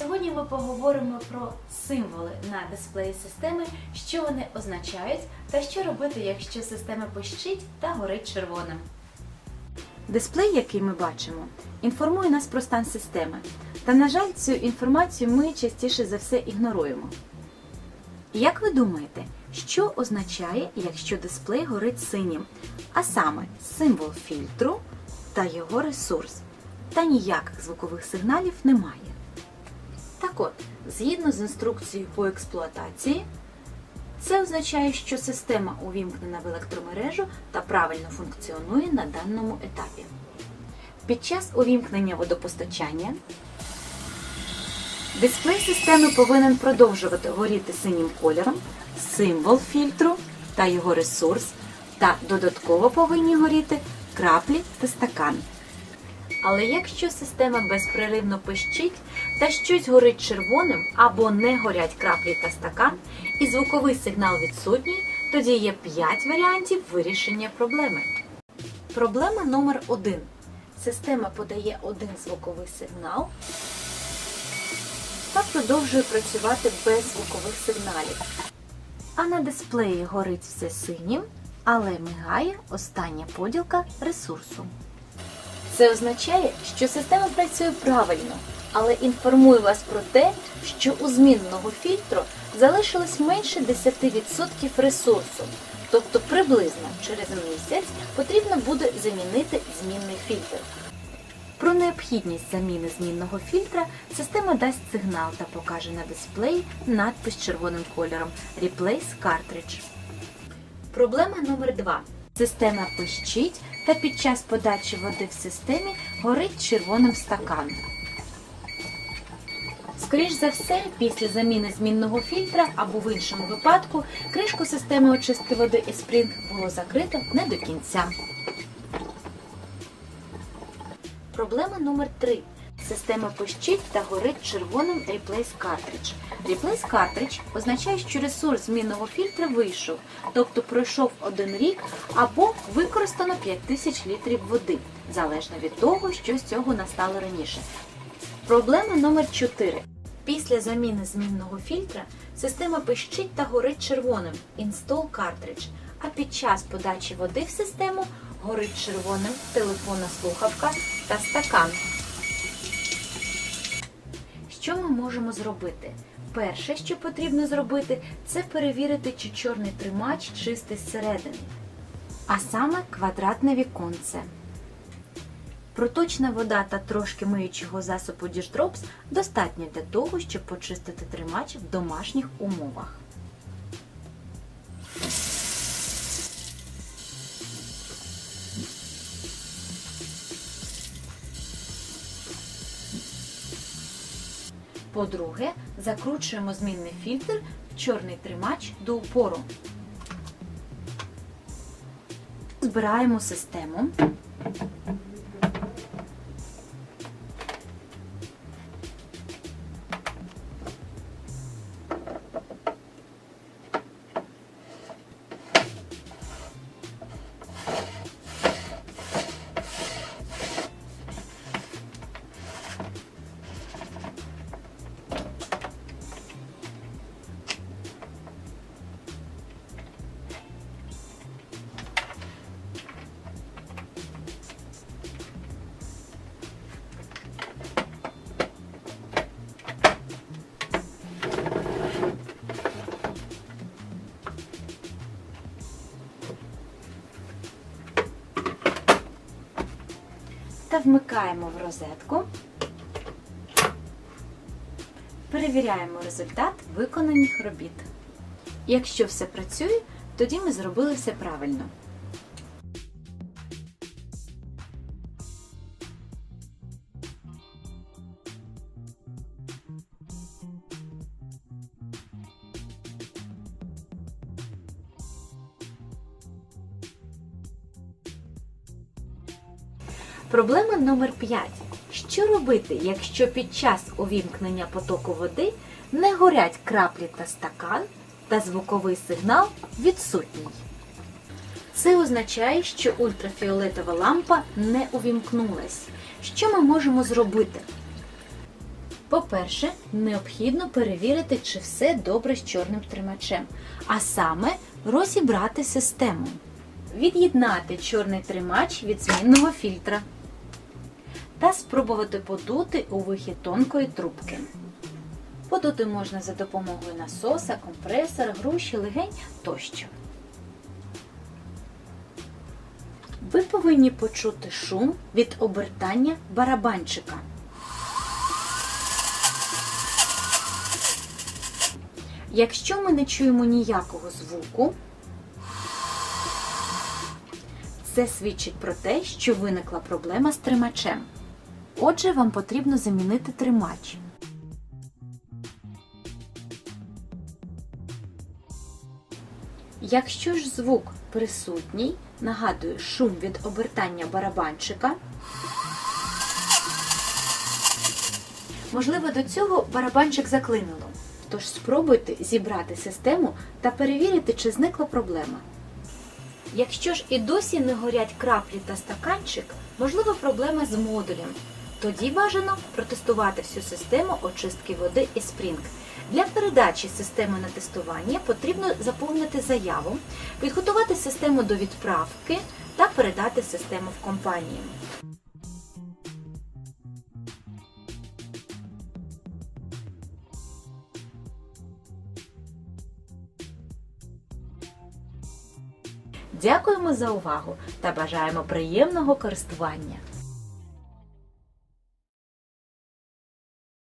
Сьогодні ми поговоримо про символи на дисплеї системи, що вони означають та що робити, якщо система пищить та горить червоним. Дисплей, який ми бачимо, інформує нас про стан системи. Та, на жаль, цю інформацію ми частіше за все ігноруємо. Як ви думаєте, що означає, якщо дисплей горить синім, а саме символ фільтру та його ресурс, та ніяких звукових сигналів немає? Так от, згідно з інструкцією по експлуатації, це означає, що система увімкнена в електромережу та правильно функціонує на даному етапі. Під час увімкнення водопостачання дисплей системи повинен продовжувати горіти синім кольором, символ фільтру та його ресурс, та додатково повинні горіти краплі та стакан. Але якщо система безперервно пищить та щось горить червоним або не горять краплі та стакан, і звуковий сигнал відсутній, тоді є 5 варіантів вирішення проблеми. Проблема номер 1. Система подає один звуковий сигнал та продовжує працювати без звукових сигналів. А на дисплеї горить все синім, але мигає остання поділка ресурсу. Це означає, що система працює правильно, але інформує вас про те, що у змінного фільтру залишилось менше 10% ресурсу. Тобто приблизно через місяць потрібно буде замінити змінний фільтр. Про необхідність заміни змінного фільтра система дасть сигнал та покаже на дисплеї надпис червоним кольором Replace Cartridge. Проблема номер 2. Система пищить та під час подачі води в системі горить червоним стакан. Скоріш за все, після заміни змінного фільтра або в іншому випадку кришку системи очистки води Espring було закрито не до кінця. Проблема номер 3. Система пищить та горить червоним Replace Cartridge. Replace Cartridge означає, що ресурс змінного фільтра вийшов, тобто пройшов один рік або використано 5000 літрів води, залежно від того, що з цього настало раніше. Проблема номер 4. Після заміни змінного фільтра система пищить та горить червоним Install Cartridge, а під час подачі води в систему горить червоним телефонна слухавка та стакан. Що ми можемо зробити? Перше, що потрібно зробити, це перевірити, чи чорний тримач чистий зсередини, а саме квадратне віконце. Проточна вода та трошки миючого засобу Діждропс достатньо для того, щоб почистити тримач в домашніх умовах. По-друге, закручуємо змінний фільтр в чорний тримач до упору. Збираємо систему. Та вмикаємо в розетку. Перевіряємо результат виконаних робіт. Якщо все працює, тоді ми зробили все правильно. Проблема номер 5. Що робити, якщо під час увімкнення потоку води не горять краплі та стакан та звуковий сигнал відсутній? Це означає, що ультрафіолетова лампа не увімкнулась. Що ми можемо зробити? По-перше, необхідно перевірити, чи все добре з чорним тримачем, а саме розібрати систему. Від'єднати чорний тримач від змінного фільтра та спробувати подути у вихід тонкої трубки. Подути можна за допомогою насоса, компресора, груші, легень тощо. Ви повинні почути шум від обертання барабанчика. Якщо ми не чуємо ніякого звуку, це свідчить про те, що виникла проблема з тримачем. Отже, вам потрібно замінити тримач. Якщо ж звук присутній, нагадую, шум від обертання барабанчика. Можливо, до цього барабанчик заклинило. Тож спробуйте зібрати систему та перевірити, чи зникла проблема. Якщо ж і досі не горять краплі та стаканчик, можливо проблема з модулем. Тоді бажано протестувати всю систему очистки води і Spring. Для передачі системи на тестування потрібно заповнити заяву, підготувати систему до відправки та передати систему в компанію. Дякуємо за увагу та бажаємо приємного користування!